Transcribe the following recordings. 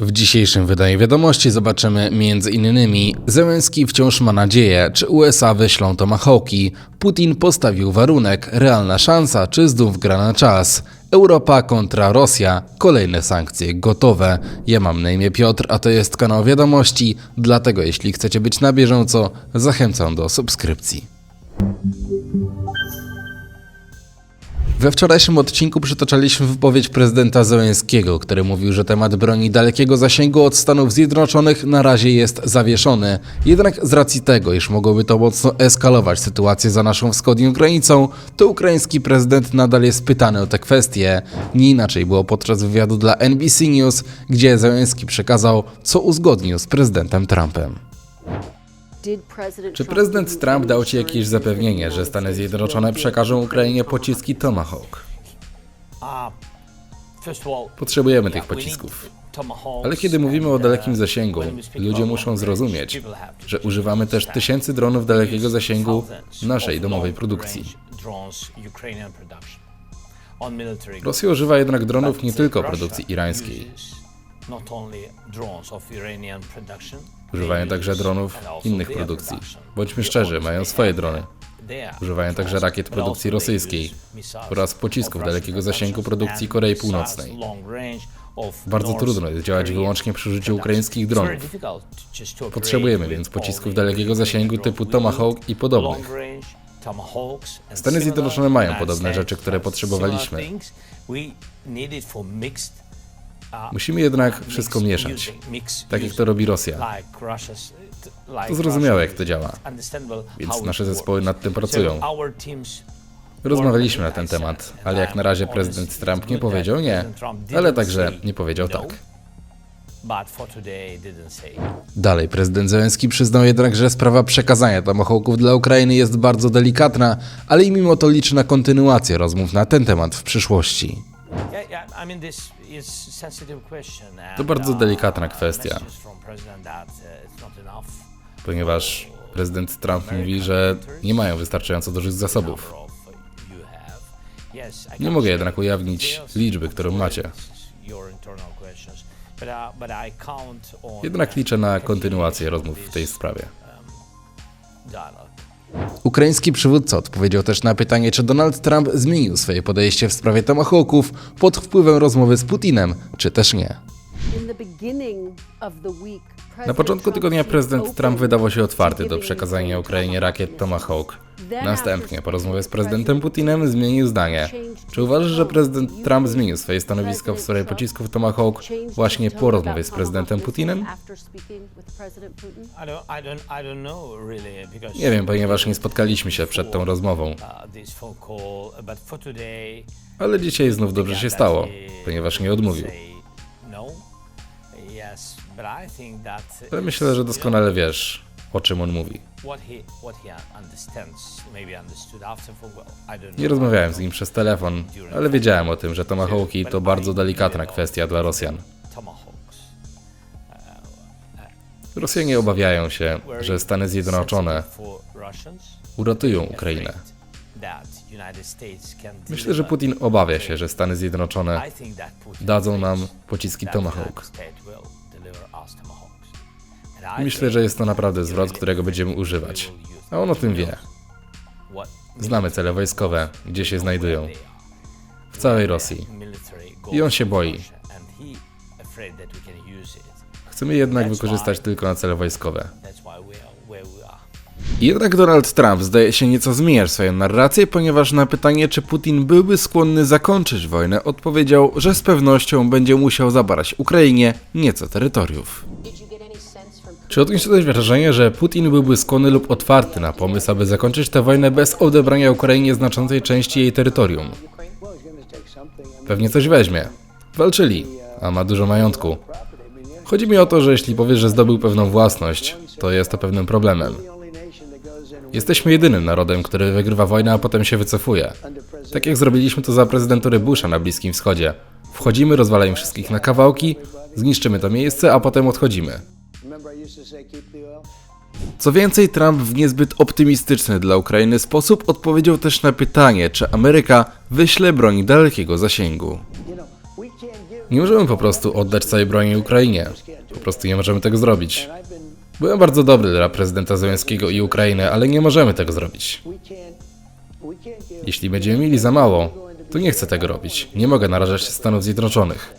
W dzisiejszym wydaniu wiadomości zobaczymy m.in. Zełenski wciąż ma nadzieję, czy USA wyślą Tomahawki, Putin postawił warunek, realna szansa, czy znów gra na czas. Europa kontra Rosja, kolejne sankcje gotowe. Ja mam na imię Piotr, a to jest kanał wiadomości, dlatego jeśli chcecie być na bieżąco, zachęcam do subskrypcji. We wczorajszym odcinku przytaczaliśmy wypowiedź prezydenta Zełenskiego, który mówił, że temat broni dalekiego zasięgu od Stanów Zjednoczonych na razie jest zawieszony. Jednak z racji tego, iż mogłoby to mocno eskalować sytuację za naszą wschodnią granicą, to ukraiński prezydent nadal jest pytany o te kwestie. Nie inaczej było podczas wywiadu dla NBC News, gdzie Zełenski przekazał, co uzgodnił z prezydentem Trumpem. Czy prezydent Trump dał Ci jakieś zapewnienie, że Stany Zjednoczone przekażą Ukrainie pociski Tomahawk? Potrzebujemy tych pocisków. Ale kiedy mówimy o dalekim zasięgu, ludzie muszą zrozumieć, że używamy też tysięcy dronów dalekiego zasięgu naszej domowej produkcji. Rosja używa jednak dronów nie tylko produkcji irańskiej. Używają także dronów innych produkcji. Bądźmy szczerzy, mają swoje drony. Używają także rakiet produkcji rosyjskiej oraz pocisków dalekiego zasięgu produkcji Korei Północnej. Bardzo trudno jest działać wyłącznie przy użyciu ukraińskich dronów. Potrzebujemy więc pocisków dalekiego zasięgu typu Tomahawk i podobnych. Stany Zjednoczone mają podobne rzeczy, które potrzebowaliśmy. Musimy jednak wszystko mieszać, tak jak to robi Rosja. To zrozumiałe, jak to działa, więc nasze zespoły nad tym pracują. Rozmawialiśmy na ten temat, ale jak na razie prezydent Trump nie powiedział nie, ale także nie powiedział tak. Dalej, prezydent Zełenski przyznał jednak, że sprawa przekazania tomahawków dla Ukrainy jest bardzo delikatna, ale i mimo to liczy na kontynuację rozmów na ten temat w przyszłości. To bardzo delikatna kwestia, Ponieważ prezydent Trump mówi, że nie mają wystarczająco dużych zasobów. Nie mogę jednak ujawnić liczby, którą macie. Jednak liczę na kontynuację rozmów w tej sprawie. Ukraiński przywódca odpowiedział też na pytanie, czy Donald Trump zmienił swoje podejście w sprawie tomahawków pod wpływem rozmowy z Putinem, czy też nie. Na początku tygodnia prezydent Trump wydawał się otwarty do przekazania Ukrainie rakiet Tomahawk. Następnie, po rozmowie z prezydentem Putinem, zmienił zdanie. Czy uważasz, że prezydent Trump zmienił swoje stanowisko w sprawie pocisków Tomahawk właśnie po rozmowie z prezydentem Putinem? Nie wiem, ponieważ nie spotkaliśmy się przed tą rozmową. Ale dzisiaj znów dobrze się stało, ponieważ nie odmówił. Ale myślę, że doskonale wiesz, o czym on mówi. Nie rozmawiałem z nim przez telefon, ale wiedziałem o tym, że tomahawki to bardzo delikatna kwestia dla Rosjan. Rosjanie obawiają się, że Stany Zjednoczone uratują Ukrainę. Myślę, że Putin obawia się, że Stany Zjednoczone dadzą nam pociski Tomahawk. Myślę, że jest to naprawdę zwrot, którego będziemy używać. A on o tym wie. Znamy cele wojskowe, gdzie się znajdują. W całej Rosji. I on się boi. Chcemy jednak wykorzystać tylko na cele wojskowe. Jednak Donald Trump zdaje się nieco zmieniać swoją narrację, ponieważ na pytanie, czy Putin byłby skłonny zakończyć wojnę, odpowiedział, że z pewnością będzie musiał zabrać Ukrainie nieco terytoriów. Czy odniosłeś wrażenie, że Putin byłby skłonny lub otwarty na pomysł, aby zakończyć tę wojnę bez odebrania Ukrainie znaczącej części jej terytorium? Pewnie coś weźmie. Walczyli, a ma dużo majątku. Chodzi mi o to, że jeśli powiesz, że zdobył pewną własność, to jest to pewnym problemem. Jesteśmy jedynym narodem, który wygrywa wojnę, a potem się wycofuje. Tak jak zrobiliśmy to za prezydentury Busha na Bliskim Wschodzie. Wchodzimy, rozwalamy wszystkich na kawałki, zniszczymy to miejsce, a potem odchodzimy. Co więcej, Trump w niezbyt optymistyczny dla Ukrainy sposób odpowiedział też na pytanie, czy Ameryka wyśle broń dalekiego zasięgu. Nie możemy po prostu oddać całej broni Ukrainie. Po prostu nie możemy tego zrobić. Byłem bardzo dobry dla prezydenta Zełenskiego i Ukrainy, ale nie możemy tego zrobić. Jeśli będziemy mieli za mało, to nie chcę tego robić. Nie mogę narażać się Stanów Zjednoczonych.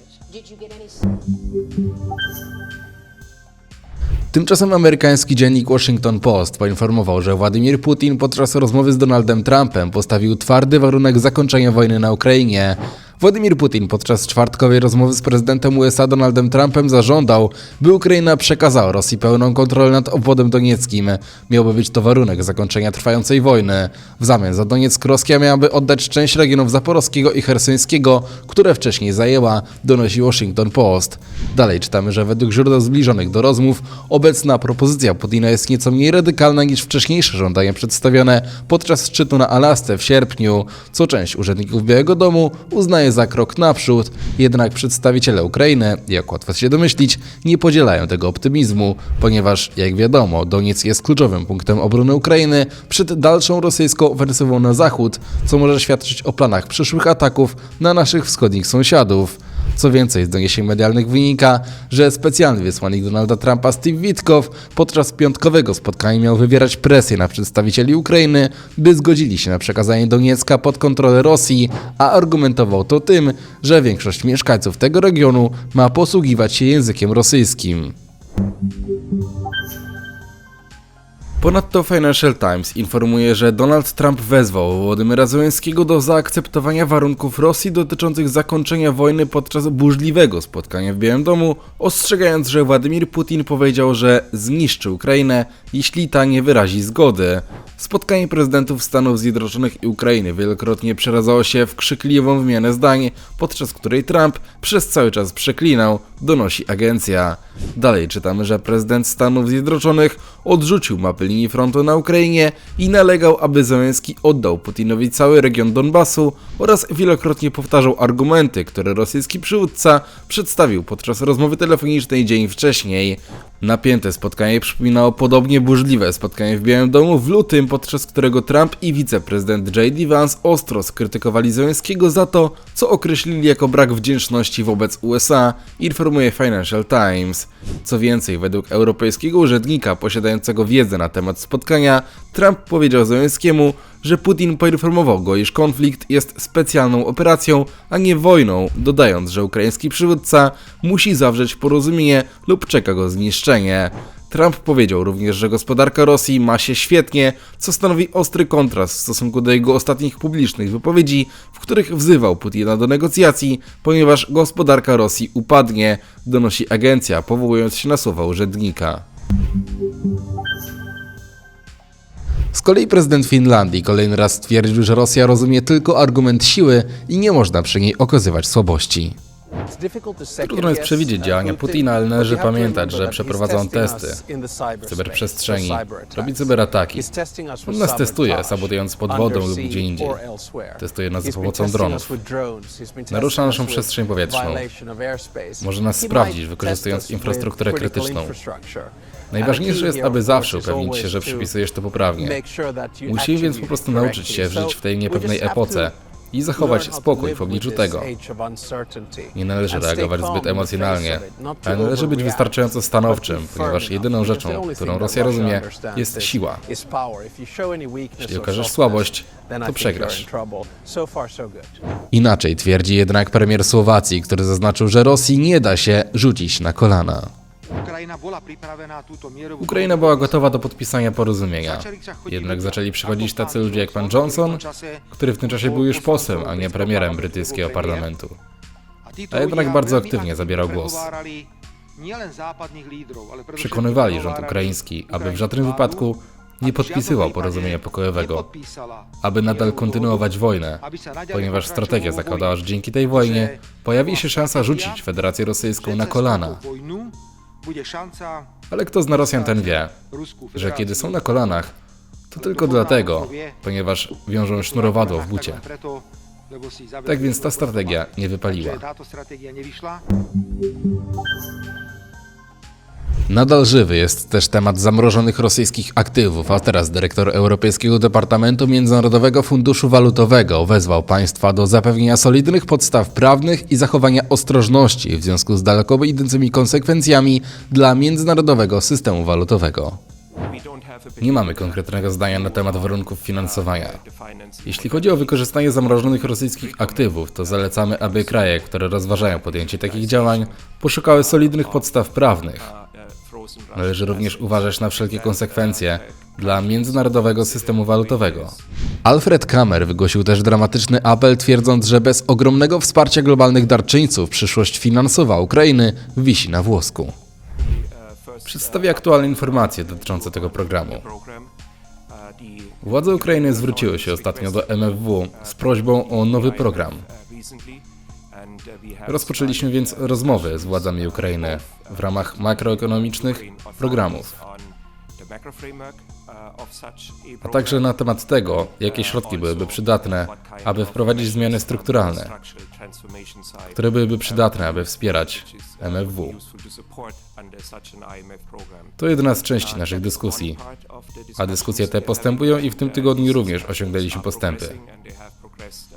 Tymczasem amerykański dziennik Washington Post poinformował, że Władimir Putin podczas rozmowy z Donaldem Trumpem postawił twardy warunek zakończenia wojny na Ukrainie. Władimir Putin podczas czwartkowej rozmowy z prezydentem USA Donaldem Trumpem zażądał, by Ukraina przekazała Rosji pełną kontrolę nad obwodem donieckim. Miałby być to warunek zakończenia trwającej wojny. W zamian za Donieck Rosja miałaby oddać część regionów zaporowskiego i hersońskiego, które wcześniej zajęła, donosi Washington Post. Dalej czytamy, że według źródeł zbliżonych do rozmów, obecna propozycja Putina jest nieco mniej radykalna niż wcześniejsze żądania przedstawione podczas szczytu na Alasce w sierpniu, co część urzędników Białego Domu uznaje za krok naprzód. Jednak przedstawiciele Ukrainy, jak łatwo się domyślić, nie podzielają tego optymizmu, ponieważ, jak wiadomo, Donieck jest kluczowym punktem obrony Ukrainy przed dalszą rosyjską ofensywą na zachód, co może świadczyć o planach przyszłych ataków na naszych wschodnich sąsiadów. Co więcej, z doniesień medialnych wynika, że specjalny wysłannik Donalda Trumpa Steve Witkow podczas piątkowego spotkania miał wywierać presję na przedstawicieli Ukrainy, by zgodzili się na przekazanie Doniecka pod kontrolę Rosji, a argumentował to tym, że większość mieszkańców tego regionu ma posługiwać się językiem rosyjskim. Ponadto Financial Times informuje, że Donald Trump wezwał Władimira Zełenskiego do zaakceptowania warunków Rosji dotyczących zakończenia wojny podczas burzliwego spotkania w Białym Domu, ostrzegając, że Władimir Putin powiedział, że zniszczy Ukrainę, jeśli ta nie wyrazi zgody. Spotkanie prezydentów Stanów Zjednoczonych i Ukrainy wielokrotnie przeradzało się w krzykliwą wymianę zdań, podczas której Trump przez cały czas przeklinał, donosi agencja. Dalej czytamy, że prezydent Stanów Zjednoczonych odrzucił mapy linii frontu na Ukrainie i nalegał, aby Zełenski oddał Putinowi cały region Donbasu oraz wielokrotnie powtarzał argumenty, które rosyjski przywódca przedstawił podczas rozmowy telefonicznej dzień wcześniej. Napięte spotkanie przypominało podobnie burzliwe spotkanie w Białym Domu w lutym, podczas którego Trump i wiceprezydent J.D. Vance ostro skrytykowali Zełenskiego za to, co określili jako brak wdzięczności wobec USA, informuje Financial Times. Co więcej, według europejskiego urzędnika posiadającego wiedzę na temat spotkania, Trump powiedział Zełenskiemu, że Putin poinformował go, iż konflikt jest specjalną operacją, a nie wojną, dodając, że ukraiński przywódca musi zawrzeć porozumienie lub czeka go zniszczenie. Trump powiedział również, że gospodarka Rosji ma się świetnie, co stanowi ostry kontrast w stosunku do jego ostatnich publicznych wypowiedzi, w których wzywał Putina do negocjacji, ponieważ gospodarka Rosji upadnie, donosi agencja, powołując się na słowa urzędnika. Z kolei prezydent Finlandii kolejny raz stwierdził, że Rosja rozumie tylko argument siły i nie można przy niej okazywać słabości. Trudno jest przewidzieć działania Putina, ale należy pamiętać, że przeprowadza on testy w cyberprzestrzeni, robi cyberataki. On nas testuje, sabotując pod wodą lub gdzie indziej. Testuje nas za pomocą dronów. Narusza naszą przestrzeń powietrzną. Może nas sprawdzić, wykorzystując infrastrukturę krytyczną. Najważniejsze jest, aby zawsze upewnić się, że przypisujesz to poprawnie. Musimy więc po prostu nauczyć się żyć w tej niepewnej epoce i zachować spokój w obliczu tego. Nie należy reagować zbyt emocjonalnie, ale należy być wystarczająco stanowczym, ponieważ jedyną rzeczą, którą Rosja rozumie, jest siła. Jeśli okażesz słabość, to przegrasz. Inaczej twierdzi jednak premier Słowacji, który zaznaczył, że Rosji nie da się rzucić na kolana. Ukraina była gotowa do podpisania porozumienia. Jednak zaczęli przychodzić tacy ludzie jak pan Johnson, który w tym czasie był już posłem, a nie premierem brytyjskiego parlamentu. A jednak bardzo aktywnie zabierał głos. Przekonywali rząd ukraiński, aby w żadnym wypadku nie podpisywał porozumienia pokojowego, aby nadal kontynuować wojnę, ponieważ strategia zakładała, że dzięki tej wojnie pojawi się szansa rzucić Federację Rosyjską na kolana. Ale kto zna Rosjan, ten wie, że kiedy są na kolanach, to tylko dlatego, ponieważ wiążą sznurowadło w bucie. Tak więc ta strategia nie wypaliła. Nadal żywy jest też temat zamrożonych rosyjskich aktywów, a teraz dyrektor Europejskiego Departamentu Międzynarodowego Funduszu Walutowego wezwał państwa do zapewnienia solidnych podstaw prawnych i zachowania ostrożności w związku z daleko idącymi konsekwencjami dla międzynarodowego systemu walutowego. Nie mamy konkretnego zdania na temat warunków finansowania. Jeśli chodzi o wykorzystanie zamrożonych rosyjskich aktywów, to zalecamy, aby kraje, które rozważają podjęcie takich działań, poszukały solidnych podstaw prawnych. Należy również uważać na wszelkie konsekwencje dla międzynarodowego systemu walutowego. Alfred Kramer wygłosił też dramatyczny apel, twierdząc, że bez ogromnego wsparcia globalnych darczyńców przyszłość finansowa Ukrainy wisi na włosku. Przedstawię aktualne informacje dotyczące tego programu. Władze Ukrainy zwróciły się ostatnio do MFW z prośbą o nowy program. Rozpoczęliśmy więc rozmowy z władzami Ukrainy w ramach makroekonomicznych programów, a także na temat tego, jakie środki byłyby przydatne, aby wprowadzić zmiany strukturalne, które byłyby przydatne, aby wspierać MFW. To jedna z części naszych dyskusji, a dyskusje te postępują i w tym tygodniu również osiągnęliśmy postępy.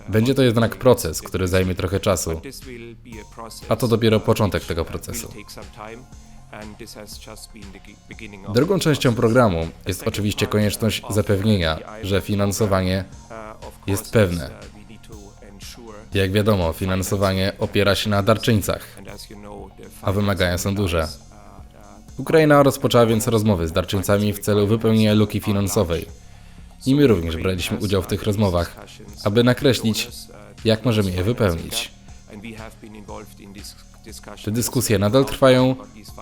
Będzie to jednak proces, który zajmie trochę czasu, a to dopiero początek tego procesu. Drugą częścią programu jest oczywiście konieczność zapewnienia, że finansowanie jest pewne. Jak wiadomo, finansowanie opiera się na darczyńcach, a wymagania są duże. Ukraina rozpoczęła więc rozmowy z darczyńcami w celu wypełnienia luki finansowej. I my również braliśmy udział w tych rozmowach, aby nakreślić, jak możemy je wypełnić. Te dyskusje nadal trwają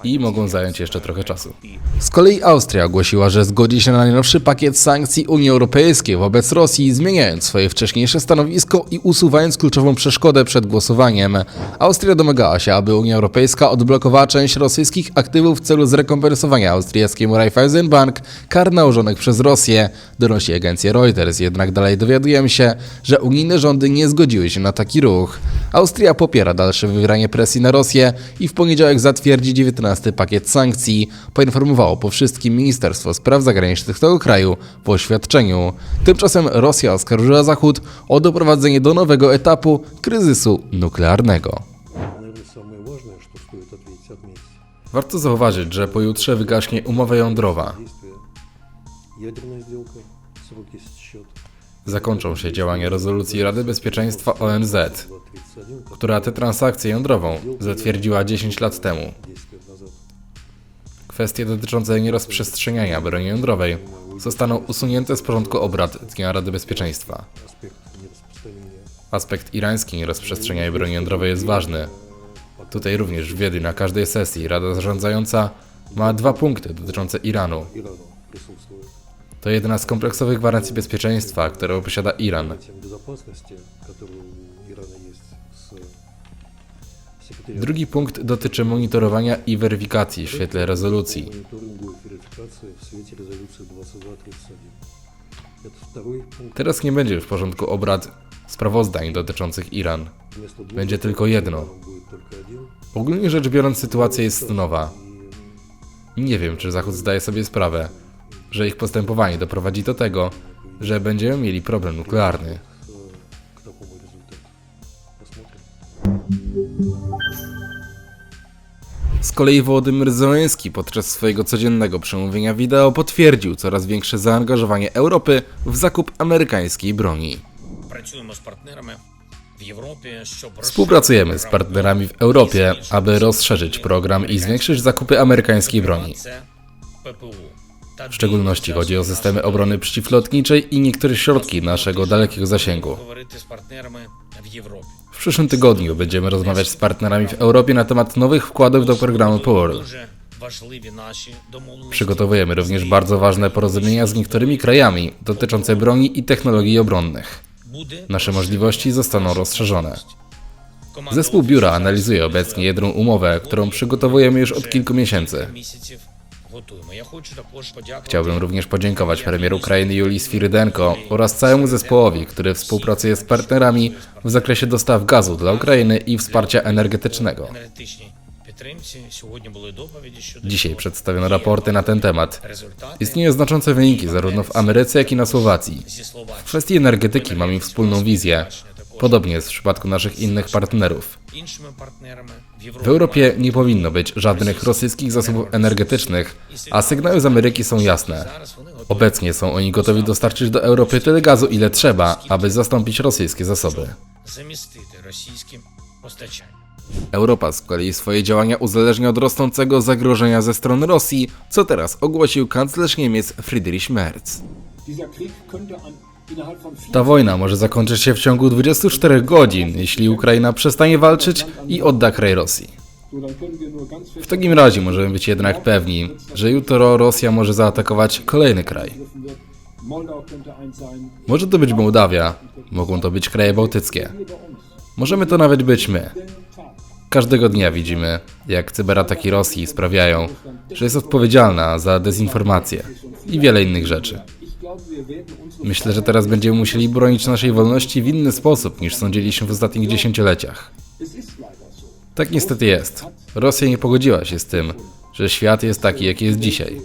i mogą zająć jeszcze trochę czasu. Z kolei Austria ogłosiła, że zgodzi się na najnowszy pakiet sankcji Unii Europejskiej wobec Rosji, zmieniając swoje wcześniejsze stanowisko i usuwając kluczową przeszkodę przed głosowaniem. Austria domagała się, aby Unia Europejska odblokowała część rosyjskich aktywów w celu zrekompensowania austriackiemu Raiffeisenbank kar nałożonych przez Rosję, donosi agencja Reuters. Jednak dalej dowiadujemy się, że unijne rządy nie zgodziły się na taki ruch. Austria popiera dalsze wywieranie presji na Rosję i w poniedziałek zatwierdzi 19 pakiet sankcji, poinformowało po wszystkim Ministerstwo Spraw Zagranicznych tego kraju w oświadczeniu. Tymczasem Rosja oskarżyła Zachód o doprowadzenie do nowego etapu kryzysu nuklearnego. Warto zauważyć, że pojutrze wygaśnie umowa jądrowa zakończą się działania rezolucji Rady Bezpieczeństwa ONZ, która tę transakcję jądrową zatwierdziła 10 lat temu. Kwestie dotyczące nierozprzestrzeniania broni jądrowej zostaną usunięte z porządku obrad Dnia Rady Bezpieczeństwa. Aspekt irański nierozprzestrzeniania broni jądrowej jest ważny. Tutaj również w Wiedniu na każdej sesji Rada Zarządzająca ma dwa punkty dotyczące Iranu. To jedna z kompleksowych gwarancji bezpieczeństwa, które posiada Iran. Drugi punkt dotyczy monitorowania i weryfikacji w świetle rezolucji. Teraz nie będzie w porządku obrad sprawozdań dotyczących Iran. Będzie tylko jedno. Ogólnie rzecz biorąc, sytuacja jest nowa. Nie wiem, czy Zachód zdaje sobie sprawę, że ich postępowanie doprowadzi do tego, że będziemy mieli problem nuklearny. Z kolei Wołodymyr Zełenski podczas swojego codziennego przemówienia wideo potwierdził coraz większe zaangażowanie Europy w zakup amerykańskiej broni. Współpracujemy z partnerami w Europie, aby rozszerzyć program i zwiększyć zakupy amerykańskiej broni. W szczególności chodzi o systemy obrony przeciwlotniczej i niektóre środki naszego dalekiego zasięgu. W przyszłym tygodniu będziemy rozmawiać z partnerami w Europie na temat nowych wkładów do programu POWER. Przygotowujemy również bardzo ważne porozumienia z niektórymi krajami dotyczące broni i technologii obronnych. Nasze możliwości zostaną rozszerzone. Zespół biura analizuje obecnie jedną umowę, którą przygotowujemy już od kilku miesięcy. місяців готуємо. Я хочу також подякувати Chciałbym również podziękować premier Ukrainy Julii Swirydenko oraz całemu zespołowi, który współpracuje z partnerami w zakresie dostaw gazu dla Ukrainy i wsparcia energetycznego. енергетичній підтримці підтримці. Сьогодні були доповіді щодо Dzisiaj цього. przedstawiono Є raporty na ten temat. результати Istnieją znaczące wyniki zarówno w Ameryce, jak i na Słowacji. зі Словаччини. W kwestii energetyki mamy wspólną wizję. Podobnie jest w przypadku naszych innych partnerów. W Europie nie powinno być żadnych rosyjskich zasobów energetycznych, a sygnały z Ameryki są jasne. Obecnie są oni gotowi dostarczyć do Europy tyle gazu, ile trzeba, aby zastąpić rosyjskie zasoby. Europa z kolei swoje działania uzależnia od rosnącego zagrożenia ze strony Rosji, co teraz ogłosił kanclerz Niemiec Friedrich Merz. Ta wojna może zakończyć się w ciągu 24 godzin, jeśli Ukraina przestanie walczyć i odda kraj Rosji. W takim razie możemy być jednak pewni, że jutro Rosja może zaatakować kolejny kraj. Może to być Mołdawia, mogą to być kraje bałtyckie. Możemy to nawet być my. Każdego dnia widzimy, jak cyberataki Rosji sprawiają, że jest odpowiedzialna za dezinformację i wiele innych rzeczy. Myślę, że teraz będziemy musieli bronić naszej wolności w inny sposób niż sądziliśmy w ostatnich dziesięcioleciach. Tak niestety jest. Rosja nie pogodziła się z tym, że świat jest taki, jaki jest dzisiaj.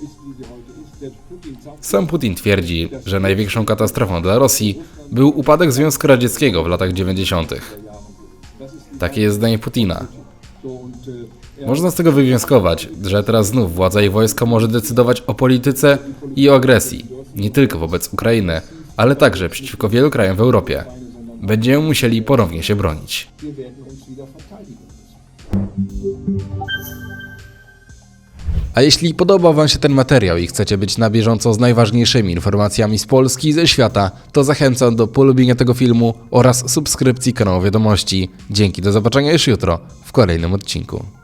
Sam Putin twierdzi, że największą katastrofą dla Rosji był upadek Związku Radzieckiego w latach 90. Takie jest zdanie Putina. Można z tego wywnioskować, że teraz znów władza i wojsko może decydować o polityce i o agresji, nie tylko wobec Ukrainy, ale także przeciwko wielu krajom w Europie. Będziemy musieli ponownie się bronić. A jeśli podobał Wam się ten materiał i chcecie być na bieżąco z najważniejszymi informacjami z Polski i ze świata, to zachęcam do polubienia tego filmu oraz subskrypcji kanału Wiadomości. Dzięki, do zobaczenia już jutro w kolejnym odcinku.